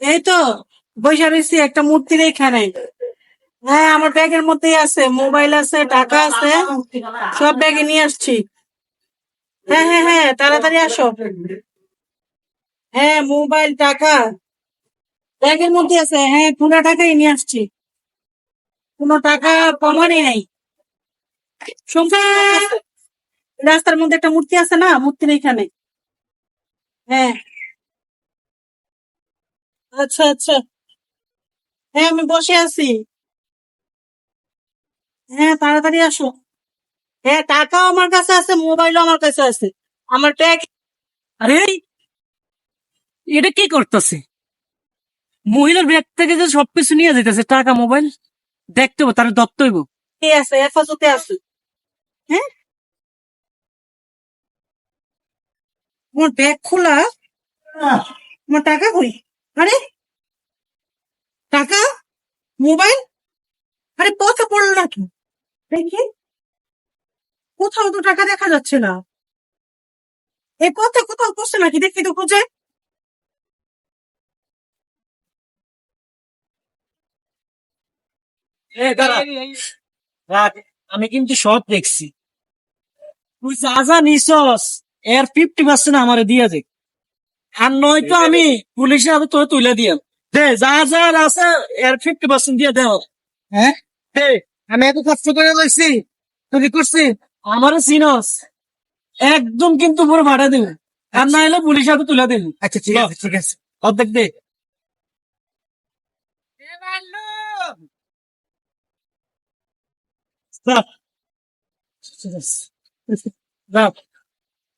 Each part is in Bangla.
এই তো বৈশা রয়েছি একটা মূর্তির এখানে। হ্যাঁ আমার ব্যাগের মধ্যেই আছে, মোবাইল আছে, টাকা আছে, সব ব্যাগে নিয়ে আসছি। হ্যাঁ হ্যাঁ হ্যাঁ তাড়াতাড়ি আসো। হ্যাঁ মোবাইল, টাকা। ব্যাগের মধ্যে আছে হ্যাঁ পুরো টাকাই নিয়ে আসছি। কোনো টাকা কমারই নাই। সংসার রাস্তার মধ্যে একটা মূর্তি আছে না, মূর্তির এখানে। হ্যাঁ। আচ্ছা আচ্ছা। হ্যাঁ আমি বসে আছি। হ্যাঁ তাড়াতাড়ি আসো। হ্যাঁ টাকাও আমার কাছে আছে মোবাইলও আমার কাছে আছে। আমার ব্যাগ আরে এটা কি করতেছে? মহিলার ব্যাগ থেকে যে সবকিছু নিয়ে যেতেছে টাকা মোবাইল? দেখতে হবে তার দত্ত হইব। আছে? হেফাজতে আছে। হ্যাঁ? আমার ব্যাগ খোলা। আমার টাকা কই? আরে টাকা মোবাইল? আরে পথে পড়ল নাকি দেখি। কোথাও তো টাকা দেখা যাচ্ছে না। এ পথে কোথাও পড়ছে নাকি? দেখি তো খুঁজে। আমি কিন্তু সব দেখছি। তুই যা যা নিছস, এর ফিফটি পার্সেন্ট আমারে দিয়ে দে। আর নয়তো আমি পুলিশের হাতে তোকে তুলে দিয়াম। দে যা যা আছে এর ফিফটি পার্সেন্ট দিয়ে দেও হ্যাঁ? দে আমি এত কষ্ট করে লইছি তুই করছি আমারে চিনস একদম কিন্তু পুরো ভাড়া দেব। আর না হলে পুলিশের হাতে তুলে দেব। আচ্ছা ঠিক আছে ঠিক আছে। অর্ধেক দে। Stop.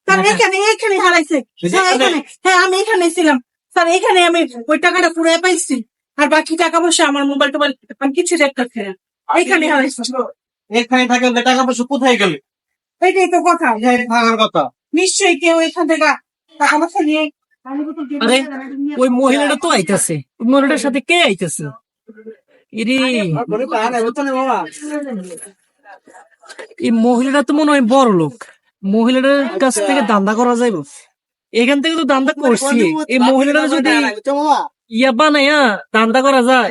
স্যার এখানে। এখানে হারাইছে হ্যাঁ আমি এখানে ছিলাম স্যার এখানে আমি ওই টাকাটা পুরো পাইছি। আর বাকি টাকা পয়সা আমার মোবাইল টোবাইল আমি কিছু দেখতেছি না। এখানে হারাইছে। এখানে থাকে টাকা পয়সা কোথায় গেলে? এটাই তো কথা। ভাঙার কথা। নিশ্চয়ই কেউ এখান থেকে টাকা পয়সা নিয়ে আরে, ওই মহিলাটা তো আইতাছে। ওই মহিলাটার সাথে কে আইতাছে? ইরে। এই মহিলাটা তো মনে হয় বড় লোক। মহিলাটার কাছ থেকে দান্দা করা যাইব। এখান থেকে তো দান্দা করছি। এই মহিলাটা যদি ইয়া বানাইয়া দান্দা করা যায়।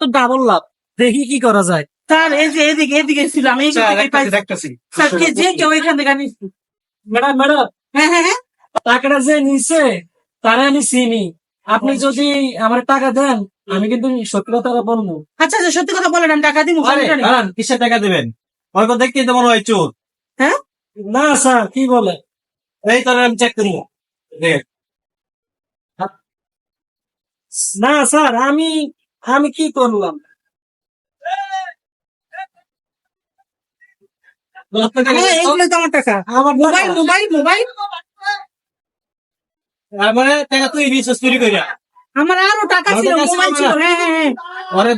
তো ডাবল লাভ। দেখি কি করা যায়। স্যার এই যে এদিকে এদিকে ছিল আমি স্যার কে যে কেউ এখান থেকে নিচ্ছি ম্যাডাম ম্যাডাম। হ্যাঁ হ্যাঁ হ্যাঁ। টাকাটা যে নিছে তারা আমি চিনি। আপনি যদি আমার টাকা দেন আমি কিন্তু সত্যি কথা বলব। আচ্ছা আচ্ছা সত্যি কথা বলেন আমি টাকা দিব। কিসের টাকা দিবেন? হয়তো দেখতে তো মনে হয় চোর। হ্যাঁ? না স্যার কি বলে? এই তাহলে আমি চেক করি। না স্যার আমি আমি কি করলাম? আমার টাকা। আমার মোবাইল মোবাইল মোবাইল। তার মানে টাকা তুই চুরি করিয়া। আমার আরও টাকা ছিল মোবাইল হ্যাঁ হ্যাঁ হ্যাঁ। ওরে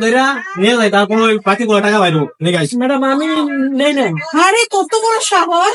নিয়ে যাই তারপর ওই বাকি গুলো টাকা নিয়ে ম্যাডাম আমি নেই নেই। আরে কত বড় সাহস।